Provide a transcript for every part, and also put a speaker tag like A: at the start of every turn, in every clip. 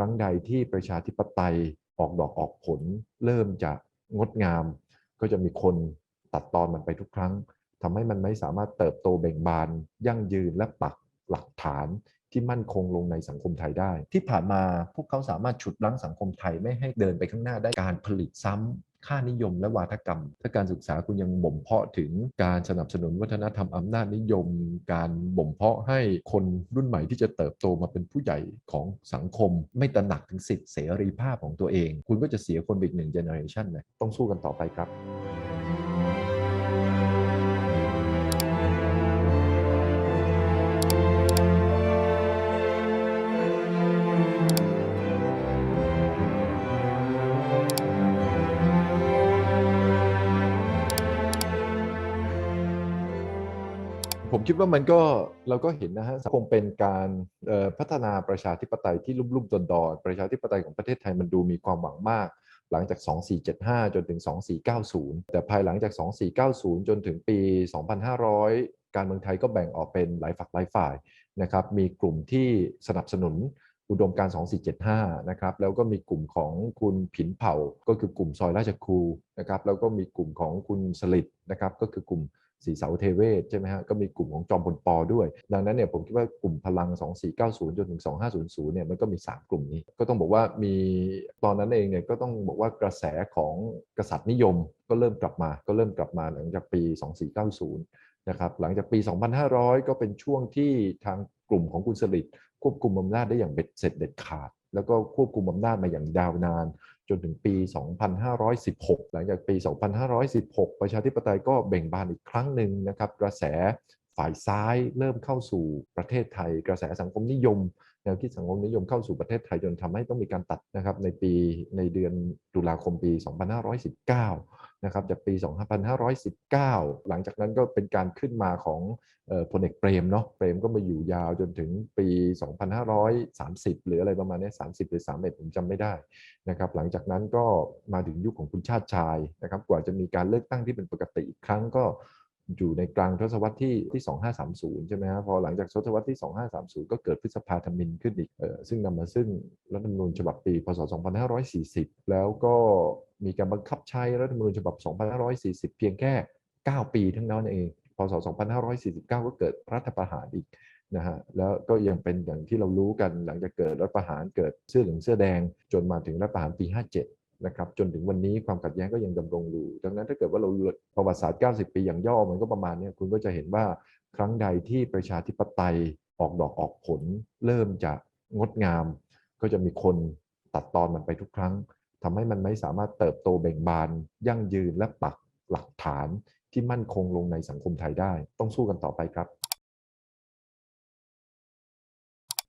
A: ครั้งใดที่ประชาธิปไตยออกดอกออกผล เริ่มจะงดงาม ก็จะมีคนตัดตอนมันไปทุกครั้งทำให้มันไม่สามารถเติบโตเบ่งบาน ยั่งยืนและปักหลักฐานที่มั่นคงลงในสังคมไทยได้ ที่ผ่านมาพวกเขาสามารถฉุดรั้งสังคมไทยไม่ให้เดินไปข้างหน้าได้การผลิตซ้ำ ค่านิยมและวาทกรรม ถ้าการศึกษาคุณยังบ่มเพาะถึงการสนับสนุนวัฒนธรรมอำนาจนิยม การบ่มเพาะให้คนรุ่นใหม่ที่จะเติบโตมาเป็นผู้ใหญ่ของสังคม ไม่ตระหนักถึงสิทธิเสรีภาพของตัวเอง คุณก็จะเสียคนอีกหนึ่งเจเนอเรชันเลยต้องสู้กันต่อไปครับ คิดว่ามันก็เราก็เห็นนะฮะคงเป็นการพัฒนาประชาธิปไตยที่ลุ่มๆดอนๆประชาธิปไตยของประเทศไทยมันดูมีความหวังมาก หลังจาก 2475 จนถึง 2490 แต่ภายหลังจาก 2490 จนถึงปี 2500 การเมืองไทยก็แบ่งออกเป็นหลายฝักหลายฝ่ายนะครับมีกลุ่มที่สนับสนุนอุดมการ 2475 นะครับ แล้วก็มีกลุ่มของคุณผินเผ่า ก็คือกลุ่มซอยราชครูนะครับ แล้วก็มีกลุ่มของคุณสลิดนะครับ ก็คือกลุ่ม สีเสาเทเวศใช่ไหมฮะก็มีกลุ่มของจอมพลปอด้วย ดังนั้นเนี่ยผมคิดว่ากลุ่มพลัง 2490 จนถึง 2500 เนี่ยมันก็มี 3 กลุ่มนี้ ก็ต้องบอกว่ามีตอนนั้นเองเนี่ยก็ต้องบอกว่ากระแสของกษัตริย์นิยมก็เริ่มกลับมาก็เริ่มกลับมาหลังจากปี 2490 นะครับหลังจากปี 2500 ก็เป็นช่วงที่ทางกลุ่มของคุณสลิดควบคุมอำนาจได้อย่างเบ็ดเสร็จเด็ดขาด แล้วก็ควบคุมอำนาจมาอย่างยาวนาน จนถึงปี 2516 หลังจากปี 2516 ประชาธิปไตยก็เบ่งบานอีกครั้งหนึ่งนะครับ กระแสฝ่ายซ้ายเริ่มเข้าสู่ประเทศไทย กระแสสังคมนิยม แนวคิดสังคมนิยมเข้าสู่ประเทศไทยจนทำให้ต้องมีการตัดนะครับในปีในเดือนตุลาคมปี 2519 นะครับจากปี 2519 หลังจากนั้นก็เป็นการขึ้นมาของพลเอกเปรมเนาะเปรมก็มาอยู่ยาวจนถึงปี 2530 หรืออะไรประมาณนี้30 หรือ 31 ผมจำไม่ได้นะครับหลังจากนั้นก็มาถึงยุคของคุณชาติชายนะครับกว่าจะมีการเลือกตั้งที่เป็นปกติอีกครั้งก็ อยู่ในกลางทศวรรษที่ที่ 2530 ใช่ไหมฮะพอหลังจากทศวรรษที่ 2530 ก็เกิดพฤษภาธมินขึ้นอีกเออซึ่งนำมาซึ่งรัฐธรรมนูญฉบับปี พศ 2540 แล้วก็มีการบังคับใช้รัฐธรรมนูญฉบับ 2540 เพียงแค่ 9 ปีทั้งนั้นเอง พศ 2549 ก็เกิดรัฐประหารอีกนะฮะแล้วก็ยังเป็นอย่างที่เรารู้กันหลังจากเกิดรัฐประหารเกิดเสื้อเหลืองเสื้อแดง จนมาถึงรัฐประหารปี 57 นะครับจนถึงวันนี้ความขัดแย้งก็ยังดำรงอยู่ ดังนั้นถ้าเกิดว่าเราประวัติศาสตร์ 90 ปีอย่างย่อมันก็ประมาณนี้คุณก็จะเห็นว่าครั้งใดที่ประชาธิปไตยออกดอกออกผล เริ่มจะงดงาม ก็จะมีคนตัดตอนมันไปทุกครั้งทำให้มันไม่สามารถเติบโตเบ่งบาน ยั่งยืนและปักหลักฐานที่มั่นคงลงในสังคมไทยได้ ต้องสู้กันต่อไปครับ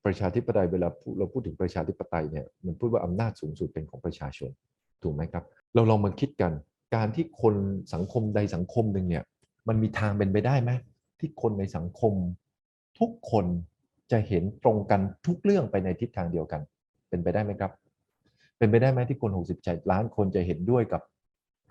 A: ประชาธิปไตยเวลาเราพูดถึงประชาธิปไตยเนี่ยมันพูดว่าอำนาจสูงสุดเป็นของประชาชน ถูกไหมครับ เราลองมาคิดกัน การที่คนสังคมใดสังคมหนึ่งเนี่ย มันมีทางเป็นไปได้ไหมที่คนในสังคม ทุกคนจะเห็นตรงกันทุกเรื่องไปในทิศทางเดียวกัน เป็นไปได้ไหมครับ เป็นไปได้ไหมที่คน 67 ล้านคนจะเห็นด้วยกับ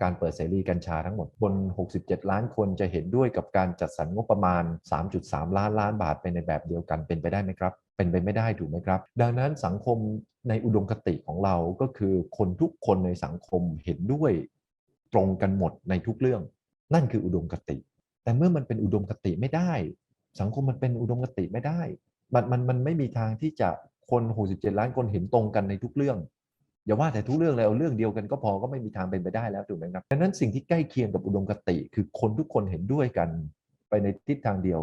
A: การเปิดเสรีกัญชาทั้งหมดคน67 ล้านคนจะเห็นด้วยกับการจัดสรรงบประมาณ 3.3 ล้านล้านบาทไปในแบบเดียวกันเป็นไปได้ไหมครับ เป็นไปไม่ได้ถูกไหมครับ ดังนั้นสังคมในอุดมคติของเราก็คือคนทุกคนในสังคมเห็นด้วยตรงกันหมดในทุกเรื่อง นั่นคืออุดมคติ แต่เมื่อมันเป็นอุดมคติไม่ได้ สังคมมันเป็นอุดมคติไม่ได้ มันมันมันไม่มีทางที่จะคน67ล้านคนเห็นตรงกันในทุกเรื่องอย่าว่าแต่ทุกเรื่องเลยเอาเรื่องเดียวกันก็พอก็ไม่มีทางเป็นไปได้แล้วถูกไหมครับดังนั้นสิ่งที่ใกล้เคียงกับอุดมคติ คือคนทุกคนเห็นด้วยกัน ไปในทิศทางเดียว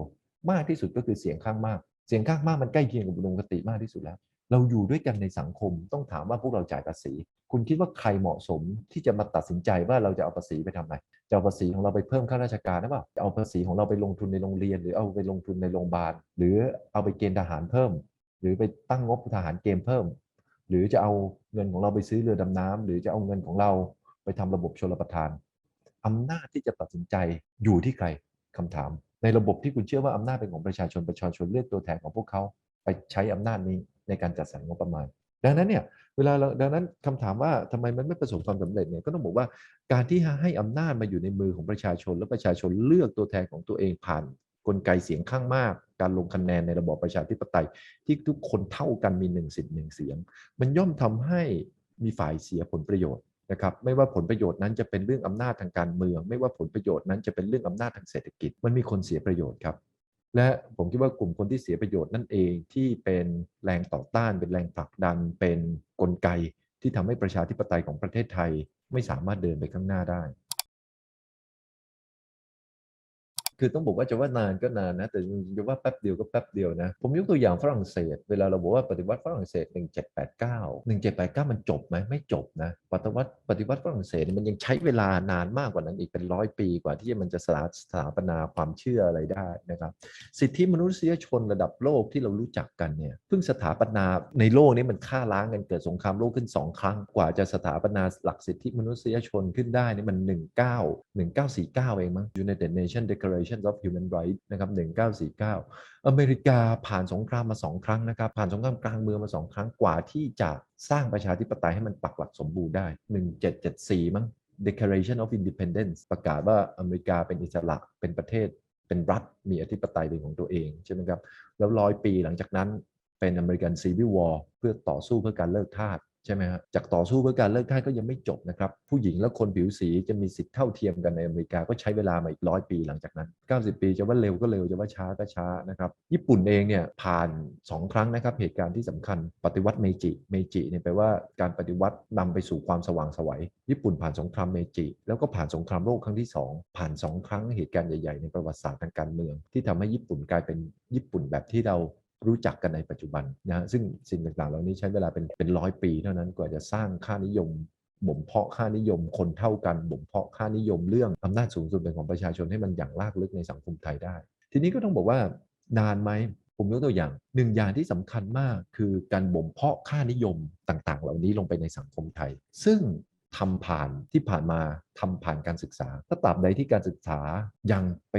A: มากที่สุดก็คือเสียงข้างมาก เสียงข้างมากมันใกล้เคียงกับอุดมคติมากที่สุดแล้ว เราอยู่ด้วยกันในสังคมต้องถามว่าพวกเราจ่ายภาษี คุณคิดว่าใครเหมาะสมที่จะมาตัดสินใจว่าเราจะเอาภาษีไปทำอะไรจะเอาภาษีของเราไปเพิ่มข้าราชการหรือเปล่าจะเอาภาษีของเราไปลงทุนในโรงเรียน หรือเอาไปลงทุนในโรงพยาบาลหรือเอาไปเกณฑ์ทหารเพิ่ม หรือไปตั้งงบทหารเกมเพิ่ม หรือจะเอาเงินของเราไปซื้อเรือดำน้ำหรือจะเอาเงินของเราไปทำระบบชลประทานอำนาจที่จะตัดสินใจอยู่ที่ใครคำถาม ในระบบที่คุณเชื่อว่าอำนาจเป็นของประชาชนประชาชนเลือกตัวแทนของพวกเขาไปใช้อำนาจนี้ในการจัดสรรงบประมาณ ดังนั้นเนี่ยเวลาเราดังนั้นคำถามว่าทำไมมันไม่ประสบความสำเร็จเนี่ยก็ต้องบอกว่าการที่ให้อำนาจมาอยู่ในมือของประชาชน และประชาชนเลือกตัวแทนของตัวเองผ่านกลไกเสียงข้างมาก การลงคะแนนในระบอบประชาธิปไตย ที่ทุกคนเท่ากันมีหนึ่งสิทธิ์หนึ่งเสียง มันย่อมทำให้มีฝ่ายเสียผลประโยชน์ นะครับไม่ว่าผลประโยชน์นั้นจะเป็นเรื่องอำนาจทางการเมือง ไม่ว่าผลประโยชน์นั้นจะเป็นเรื่องอำนาจทางเศรษฐกิจ มันมีคนเสียประโยชน์ครับและผมคิดว่ากลุ่มคนที่เสียประโยชน์นั่นเองที่เป็นแรงต่อต้าน เป็นแรงผลักดัน เป็นกลไกที่ทำให้ประชาธิปไตยของประเทศไทยไม่สามารถเดินไปข้างหน้าได้ คือต้องบอกว่าจะว่านานก็นานนะ แต่จะว่าแป๊บเดียวก็แป๊บเดียวนะ ผมยกตัวอย่างฝรั่งเศส เวลาเราบอกว่าปฏิวัติฝรั่งเศส 1789 1789 มันจบไหมไม่จบนะ ปฏิวัติปฏิวัติฝรั่งเศสมันยังใช้เวลานานมากกว่านั้นอีกเป็นร้อยปีกว่าที่มันจะสถาสถาปนาความเชื่ออะไรได้นะครับ สิทธิมนุษยชนระดับโลกที่เรารู้จักกันเนี่ยเพิ่งสถาปนาในโลกนี้มันฆ่าล้างกันเกิดสงครามโลกขึ้น 2 ครั้งกว่าจะสถาปนาหลักสิทธิมนุษยชนขึ้นได้นี่มัน 19 1949 เองมั้ง United Nations Declaration of Human Rights นะครับ 1949 อเมริกาผ่านสงครามมา 2 ครั้งนะครับ ผ่านสงครามกลางเมืองมา 2 ครั้งกว่าที่จะสร้างประชาธิปไตยให้มันปักหลักสมบูรณ์ได้ 1774 มั้ง Declaration of Independence ประกาศว่าอเมริกาเป็นอิสระเป็นประเทศ เป็นรัฐมีอธิปไตยเป็นของตัวเองใช่ไหมครับ แล้วร้อยปีหลังจากนั้นเป็นอเมริกันซีวิ l วอร์เพื่อต่อสู้เพื่อการเลิกทาส ใช่ไหมฮะจากต่อสู้เพื่อการเลิกทาสก็ยังไม่จบนะครับ ผู้หญิงและคนผิวสีจะมีสิทธิเท่าเทียมกันในอเมริกาก็ใช้เวลามาอีกร้อยปีหลังจากนั้น 90 ปีจะว่าเร็วก็เร็วจะว่าช้าก็ช้านะครับ ญี่ปุ่นเองเนี่ยผ่าน 2 ครั้งนะครับ เหตุการณ์ที่สำคัญปฏิวัติเมจิเมจิเนี่ยแปลว่าการปฏิวัตินำไปสู่ความสว่างไสวัยญี่ปุ่นผ่านสงครามเมจิ แล้วก็ผ่านสงครามโลกครั้งที่ 2 ผ่าน 2 ครั้งเหตุการณ์ใหญ่ๆในประวัติศาสตร์ทางการเมือง ที่ทำให้ญี่ปุ่นกลายเป็นญี่ปุ่นแบบที่เรา รู้จักกันในปัจจุบันนะซึ่งสิ่งต่างๆ เหล่านี้ใช้เวลาเป็นเป็นร้อยปีเท่านั้นกว่าจะสร้างค่านิยมบ่มเพาะค่านิยมคนเท่ากันบ่มเพาะค่านิยมเรื่องอำนาจสูงสุดเป็นของประชาชนให้มันอย่างลากลึกในสังคมไทยได้ ทีนี้ก็ต้องบอกว่านานไหมผมยกตัวอย่างหนึ่งอย่างที่สำคัญมากคือการบ่มเพาะค่านิยมต่างๆ เหล่านี้ลงไปในสังคมไทย ซึ่งทำผ่านที่ผ่านมาทำผ่านการศึกษา ถ้าตราบใดที่การศึกษายังไป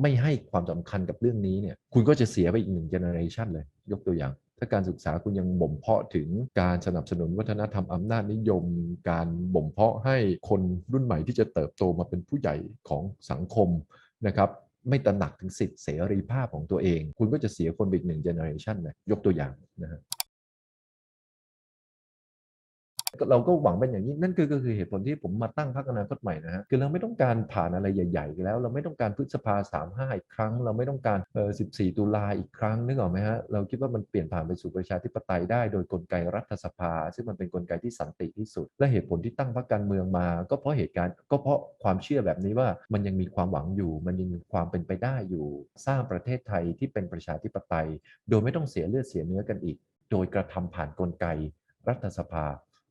A: ไม่ให้ความสำคัญกับเรื่องนี้เนี่ยคุณก็จะเสียไปอีกหนึ่งเจเนอเรชันเลย ยกตัวอย่าง ถ้าการศึกษาคุณยังบ่มเพาะถึงการสนับสนุนวัฒนธรรมอำนาจนิยม การบ่มเพาะให้คนรุ่นใหม่ที่จะเติบโตมาเป็นผู้ใหญ่ของสังคมนะครับไม่ตระหนักถึงสิทธิเสรีภาพของตัวเอง คุณก็จะเสียคนไปอีกหนึ่งเจเนอเรชันเลยยกตัวอย่างนะฮะ เราก็หวังเป็นอย่างนี้นั่นคือก็คือเหตุผลที่ผมมาตั้งพรรคอนาคตใหม่นะฮะคือเราไม่ต้องการผ่านอะไรใหญ่ๆแล้ว เราไม่ต้องการพฤษภาสามห้าอีกครั้ง เราไม่ต้องการเออสิบสี่ตุลาอีกครั้งนึกออกไหมฮะเราคิดว่ามันเปลี่ยนผ่านไปสู่ประชาธิปไตยได้ โดยกลไกรัฐสภา ซึ่งมันเป็นกลไกที่สันติที่สุด และเหตุผลที่ตั้งพรรคการเมืองมา ก็เพราะเหตุการณ์ก็เพราะความเชื่อแบบนี้ว่ามันยังมีความหวังอยู่ มันยังมีความเป็นไปได้อยู่ สร้างประเทศไทยที่เป็นประชาธิปไตย โดยไม่ต้องเสียเลือดเสียเนื้อกันอีก โดยกระทำผ่านกลไกรัฐสภา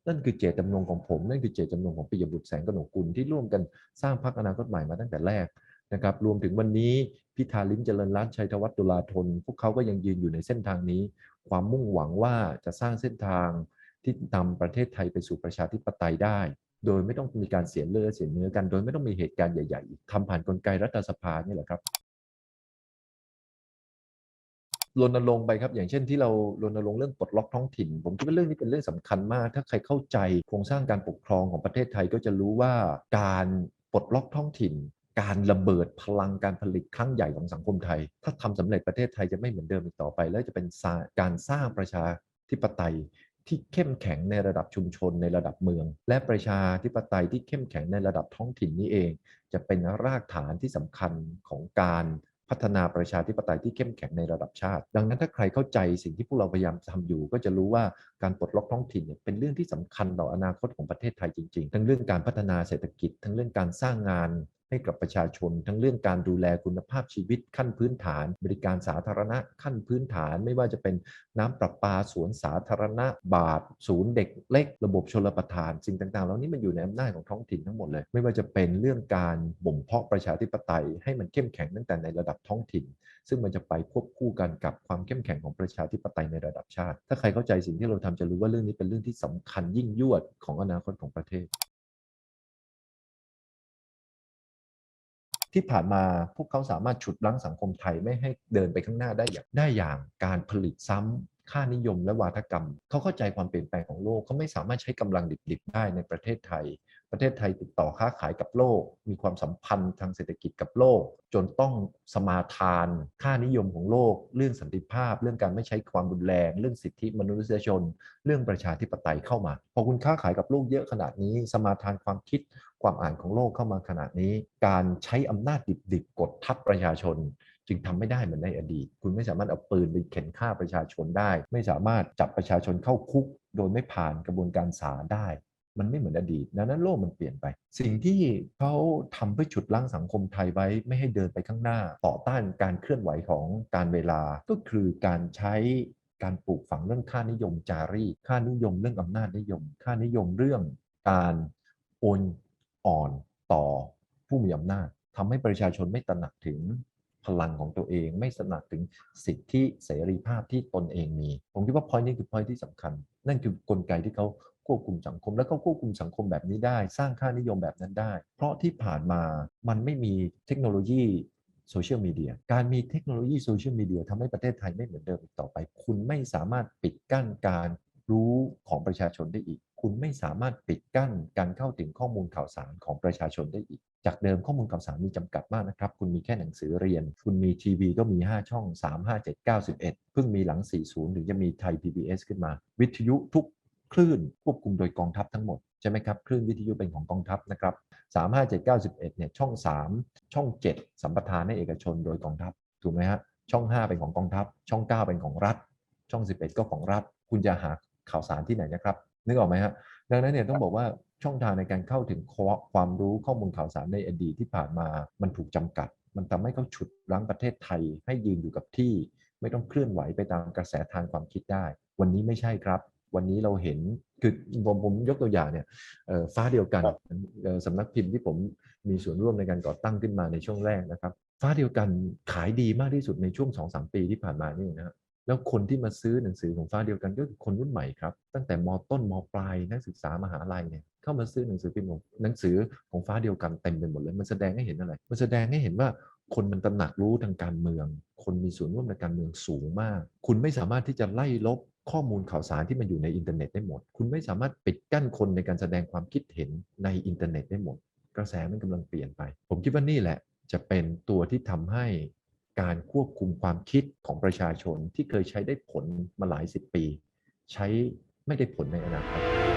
A: นั่นคือเจตจำนงของผม นั่นคือเจตจำนงของปิยบุตรแสงกนกุลที่ร่วมกันสร้างพรรคอนาคตใหม่มาตั้งแต่แรกนะครับรวมถึงวันนี้พิธาลิมเจริญรัตน์ชัยธวัฒน์ตุลาธน พวกเขาก็ยังยืนอยู่ในเส้นทางนี้ ความมุ่งหวังว่าจะสร้างเส้นทางที่นำประเทศไทยไปสู่ประชาธิปไตยได้ โดยไม่ต้องมีการเสียเลือดเสียเนื้อกัน โดยไม่ต้องมีเหตุการณ์ใหญ่ ๆทำผ่านกลไกรัฐสภานี่แหละครับ รณรงค์ไปครับ อย่างเช่นที่เรารณรงค์เรื่องปลดล็อกท้องถิ่น ผมคิดว่าเรื่องนี้เป็นเรื่องสำคัญมาก ถ้าใครเข้าใจโครงสร้างการปกครองของประเทศไทยก็จะรู้ว่าการปลดล็อกท้องถิ่น การระเบิดพลังการผลิตครั้งใหญ่ของสังคมไทย ถ้าทำสำเร็จประเทศไทยจะไม่เหมือนเดิมอีกต่อไป แล้วจะเป็นการสร้างประชาธิปไตยที่เข้มแข็งในระดับชุมชนในระดับเมือง และประชาธิปไตยที่เข้มแข็งในระดับท้องถิ่นนี้เอง จะเป็นรากฐานที่สำคัญของการ พัฒนาประชาธิปไตยที่เข้มแข็งในระดับชาติ ดังนั้นถ้าใครเข้าใจสิ่งที่พวกเราพยายามทำอยู่ ก็จะรู้ว่าการปลดล็อกท้องถิ่นเนี่ยเป็นเรื่องที่สำคัญต่ออนาคตของประเทศไทยจริงๆ ทั้งเรื่องการพัฒนาเศรษฐกิจ ทั้งเรื่องการสร้างงาน ให้กับประชาชน ทั้งเรื่องการดูแลคุณภาพชีวิตขั้นพื้นฐาน บริการสาธารณะขั้นพื้นฐาน ไม่ว่าจะเป็นน้ำประปาสวนสาธารณะบาท ศูนย์เด็กเล็ก ระบบชลประทาน สิ่งต่างๆ เหล่านี้มันอยู่ในอำนาจของท้องถิ่นทั้งหมดเลย ไม่ว่าจะเป็นเรื่องการบ่มเพาะประชาธิปไตย ให้มันเข้มแข็งตั้งแต่ในระดับท้องถิ่น ซึ่งมันจะไปควบคู่กันกับความเข้มแข็งของประชาธิปไตยในระดับชาติ ถ้าใครเข้าใจสิ่งที่เราทำจะรู้ว่าเรื่องนี้เป็นเรื่องที่สำคัญยิ่งยวดของอนาคตของประเทศ ที่ผ่านมาพวกเขาสามารถฉุดรั้งสังคมไทยไม่ให้เดินไปข้างหน้าได้อย่างได้อย่างการผลิตซ้ำค่านิยมและวาทกรรม เขาเข้าใจความเปลี่ยนแปลงของโลกเขาไม่สามารถใช้กำลังดิบๆได้ในประเทศไทย ประเทศไทยติดต่อค้าขายกับโลก มีความสัมพันธ์ทางเศรษฐกิจกับโลก จนต้องสมาทาน ค่านิยมของโลก เรื่องสันติภาพ เรื่องการไม่ใช้ความรุนแรง เรื่องสิทธิมนุษยชน เรื่องประชาธิปไตยเข้ามา พอคุณค้าขายกับโลกเยอะขนาดนี้ สมาทานความคิด ความอ่านของโลกเข้ามาขนาดนี้ การใช้อำนาจดิบๆกดทับประชาชน จึงทำไม่ได้เหมือนในอดีต คุณไม่สามารถเอาปืนไปเข็นฆ่าประชาชนได้ ไม่สามารถจับประชาชนเข้าคุก โดยไม่ผ่านกระบวนการศาลได้ มันไม่เหมือนอดีตดังนั้นโลกมันเปลี่ยนไป สิ่งที่เขาทำเพื่อฉุดล้างสังคมไทยไว้ไม่ให้เดินไปข้างหน้า ต่อต้านการเคลื่อนไหวของการเวลา ก็คือการใช้การปลูกฝังเรื่องค่านิยมจารีค่านิยมเรื่องอำนาจนิยม ค่านิยมเรื่องการโอน อ่อนต่อผู้มีอำนาจทำให้ประชาชนไม่ตระหนักถึงพลังของตัวเอง ไม่ตระหนักถึงสิทธิเสรีภาพที่ตนเองมี ผมคิดว่าพอยนี้คือพอยที่สำคัญ นั่นคือกลไกที่เขาควบคุมสังคม แล้วก็ควบคุมสังคมแบบนี้ได้ สร้างค่านิยมแบบนั้นได้ เพราะที่ผ่านมามันไม่มีเทคโนโลยีโซเชียลมีเดียการมีเทคโนโลยีโซเชียลมีเดียทำให้ประเทศไทยไม่เหมือนเดิมอีกต่อไป คุณไม่สามารถปิดกั้นการรู้ของประชาชนได้อีก คุณไม่สามารถปิดกั้นการเข้าถึงข้อมูลข่าวสารของประชาชนได้อีก จากเดิมข้อมูลข่าวสารมีจำกัดมากนะครับ คุณมีแค่หนังสือเรียน คุณมีทีวีก็มี 5 ช่อง 3 5 7 9 11 เพิ่งมีหลัง 40 ถึงจะมีไทย PBS ขึ้นมา วิทยุทุกคลื่นควบคุมโดยกองทัพทั้งหมดใช่ไหมครับ คลื่นวิทยุเป็นของกองทัพนะครับ3 5 7 9 11เนี่ยช่อง 3 ช่อง 7 สัมปทานให้เอกชนโดยกองทัพถูกไหมฮะช่อง 5 เป็นของกองทัพ ช่อง 9 เป็นของรัฐ ช่อง 11 ก็ของรัฐ คุณจะหาข่าวสารที่ไหนนะครับ นึกออกไหมฮะดังนั้นเนี่ยต้องบอกว่าช่องทางในการเข้าถึงความรู้ข้อมูลข่าวสารในอดีตที่ผ่านมามันถูกจำกัด มันทำให้เขาฉุดรั้งประเทศไทยให้ยืนอยู่กับที่ ไม่ต้องเคลื่อนไหวไปตามกระแสทางความคิดได้ วันนี้ไม่ใช่ครับ วันนี้เราเห็นคือผมผมยกตัวอย่างเนี่ยฟ้าเดียวกันสำนักพิมพ์ที่ผมมีส่วนร่วมในการก่อตั้งขึ้นมาในช่วงแรกนะครับ ฟ้าเดียวกันขายดีมากที่สุดในช่วง2อสปีที่ผ่านมานี่นะครับ แล้วคนที่มาซื้อหนังสือของฟ้าเดียวกันก็คือคนรุ่นใหม่ครับ ตั้งแต่มต้นมปลายนักศึกษามหาลัยเนี่ยเข้ามาซื้อหนังสือพิมพ์ของหนังสือของฟ้าเดียวกันเต็มไปหมดเลย มันแสดงให้เห็นอะไร มันแสดงให้เห็นว่าคนมันตระหนักรู้ทางการเมือง คนมีส่วนร่วมในการเมืองสูงมาก คุณไม่สามารถที่จะไล่ลบข้อมูลข่าวสารที่มันอยู่ในอินเทอร์เน็ตได้หมด คุณไม่สามารถปิดกั้นคนในการแสดงความคิดเห็นในอินเทอร์เน็ตได้หมด กระแสมันกำลังเปลี่ยนไป ผมคิดว่านี่แหละจะเป็นตัวที่ทำให้ การควบคุมความคิดของประชาชนที่เคยใช้ได้ผลมาหลายสิบปี ใช้ไม่ได้ผลในอนาคต